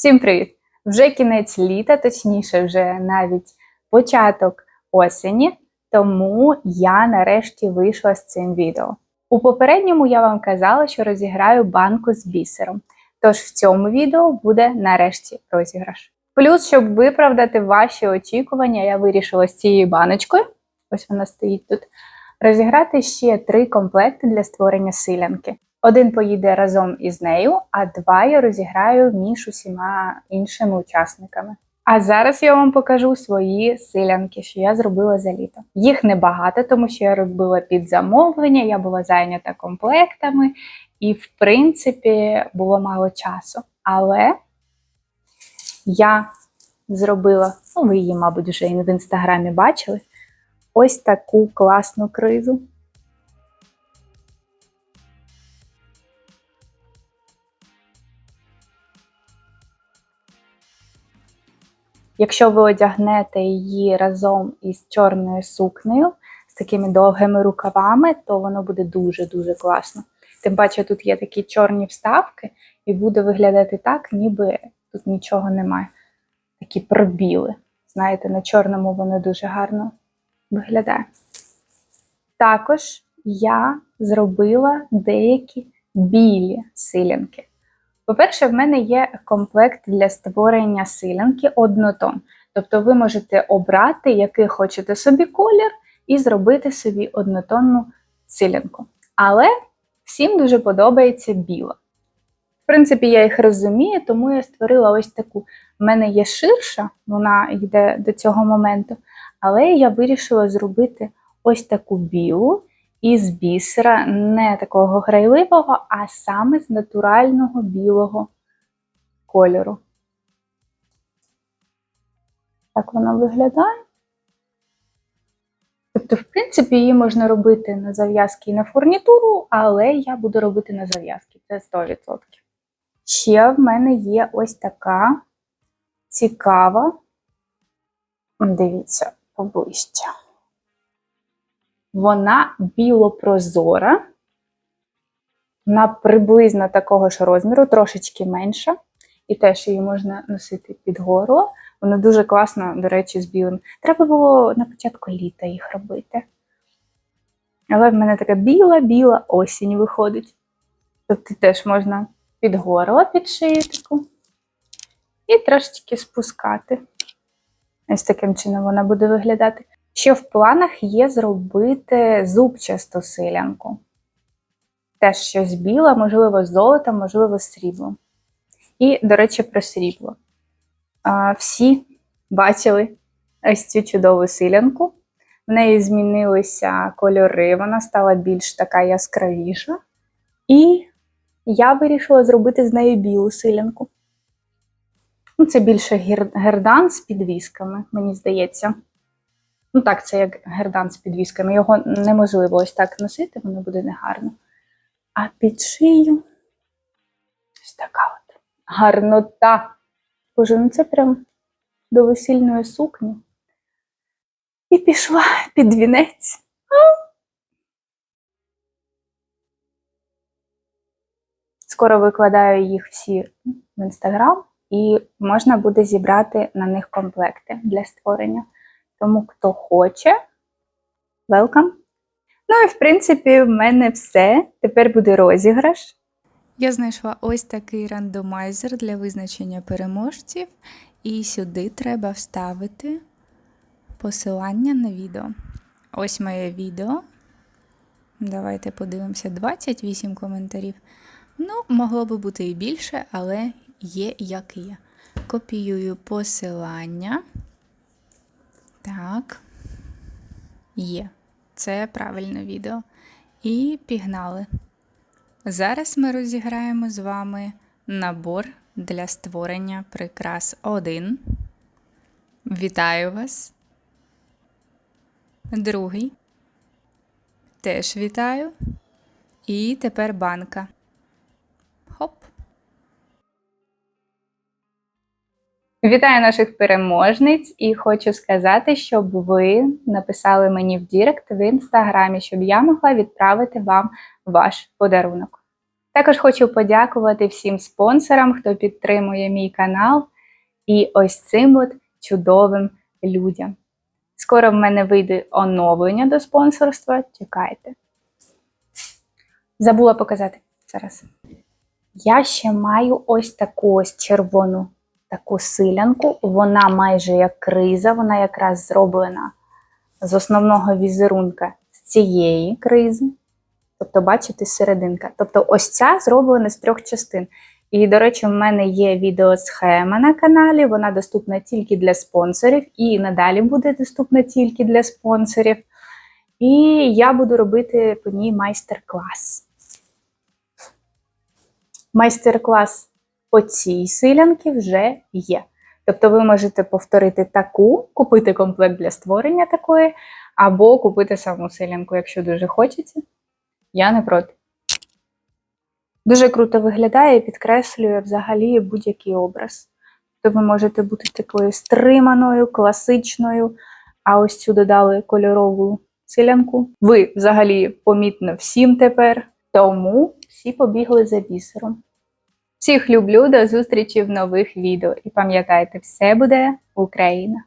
Всім привіт! Вже кінець літа, точніше, вже навіть початок осені, тому я нарешті вийшла з цим відео. У попередньому я вам казала, що розіграю банку з бісером. Тож в цьому відео буде нарешті розіграш. Плюс, щоб виправдати ваші очікування, я вирішила з цією баночкою, ось вона стоїть тут, розіграти ще три комплекти для створення силянки. Один поїде разом із нею, а два я розіграю між усіма іншими учасниками. А зараз я вам покажу свої силянки, що я зробила за літо. Їх небагато, тому що я робила під замовлення, я була зайнята комплектами, і, в принципі, було мало часу. Але я зробила, ну, ви її, мабуть, вже в інстаграмі бачили, ось таку класну кризу. Якщо ви одягнете її разом із чорною сукнею, з такими довгими рукавами, то воно буде дуже-дуже класно. Тим паче тут є такі чорні вставки, і буде виглядати так, ніби тут нічого немає. Такі пробіли. Знаєте, на чорному воно дуже гарно виглядає. Також я зробила деякі білі силянки. По-перше, в мене є комплект для створення силянки однотон. Тобто ви можете обрати, який хочете собі колір, і зробити собі однотонну силянку. Але всім дуже подобається біла. В принципі, я їх розумію, тому я створила ось таку. В мене є ширша, вона йде до цього моменту, але я вирішила зробити ось таку білу із бісера, не такого грайливого, а саме з натурального білого кольору. Так вона виглядає. Тобто, в принципі, її можна робити на зав'язки і на фурнітуру, але я буду робити на зав'язки, це 100%. Ще в мене є ось така цікава, дивіться, поближче. Вона білопрозора, вона приблизно такого ж розміру, трошечки менша. І теж її можна носити під горло. Вона дуже класно, до речі, з білим. Треба було на початку літа їх робити. Але в мене така біла-біла осінь виходить. Тобто теж можна під горло підшити таку і трошечки спускати. Ось таким чином вона буде виглядати. Ще в планах є зробити зубчасту силянку. Теж щось біле, можливо, з золотом, можливо, з сріблом. І, до речі, про срібло. А, Всі бачили ось цю чудову силянку. В неї змінилися кольори, вона стала більш така яскравіша. І я вирішила зробити з нею білу силянку. Ну, Це більше гердан з підвісками, мені здається. Ну так, це як гердан з підвісками. Його неможливо ось так носити, воно буде негарно. А під шию ось така от гарнота. Боже, ну це прям до весільної сукні. І пішла під вінець. Скоро викладаю їх всі в інстаграм, і можна буде зібрати на них комплекти для створення. Тому, хто хоче, welcome. Ну і в принципі, в мене все. Тепер буде розіграш. Я знайшла ось такий рандомайзер для визначення переможців, і сюди треба вставити посилання на відео. Ось моє відео. Давайте подивимося: 28 коментарів. Ну, могло би бути і більше, але є як є. Копіюю посилання. Так, є. Це правильне відео. І пігнали. Зараз ми розіграємо з вами набор для створення прикрас 1. Вітаю вас. Другий. Теж вітаю. І тепер банка. Вітаю наших переможниць і хочу сказати, щоб ви написали мені в Дірект в інстаграмі, щоб я могла відправити вам ваш подарунок. Також хочу подякувати всім спонсорам, хто підтримує мій канал, і ось цим от чудовим людям. Скоро в мене вийде оновлення до спонсорства. Чекайте. Забула показати зараз. Я ще маю ось таку ось червону таку силянку. Вона майже як криза, вона якраз зроблена з основного візерунка з цієї кризи. Тобто, бачите, серединка. Тобто, ось ця зроблена з трьох частин. І, до речі, в мене є відеосхема на каналі, вона доступна тільки для спонсорів, і надалі буде доступна тільки для спонсорів. І я буду робити по ній майстер-клас. Майстер-клас по цій силянці вже є. Тобто ви можете повторити таку, купити комплект для створення такої, або купити саму силянку, якщо дуже хочеться. Я не проти. Дуже круто виглядає і підкреслює взагалі будь-який образ. То ви можете бути такою стриманою, класичною, а ось цю додали кольорову силянку. Ви взагалі помітно всім тепер, тому всі побігли за бісером. Всіх люблю, до зустрічі в нових відео. І пам'ятайте, все буде Україна!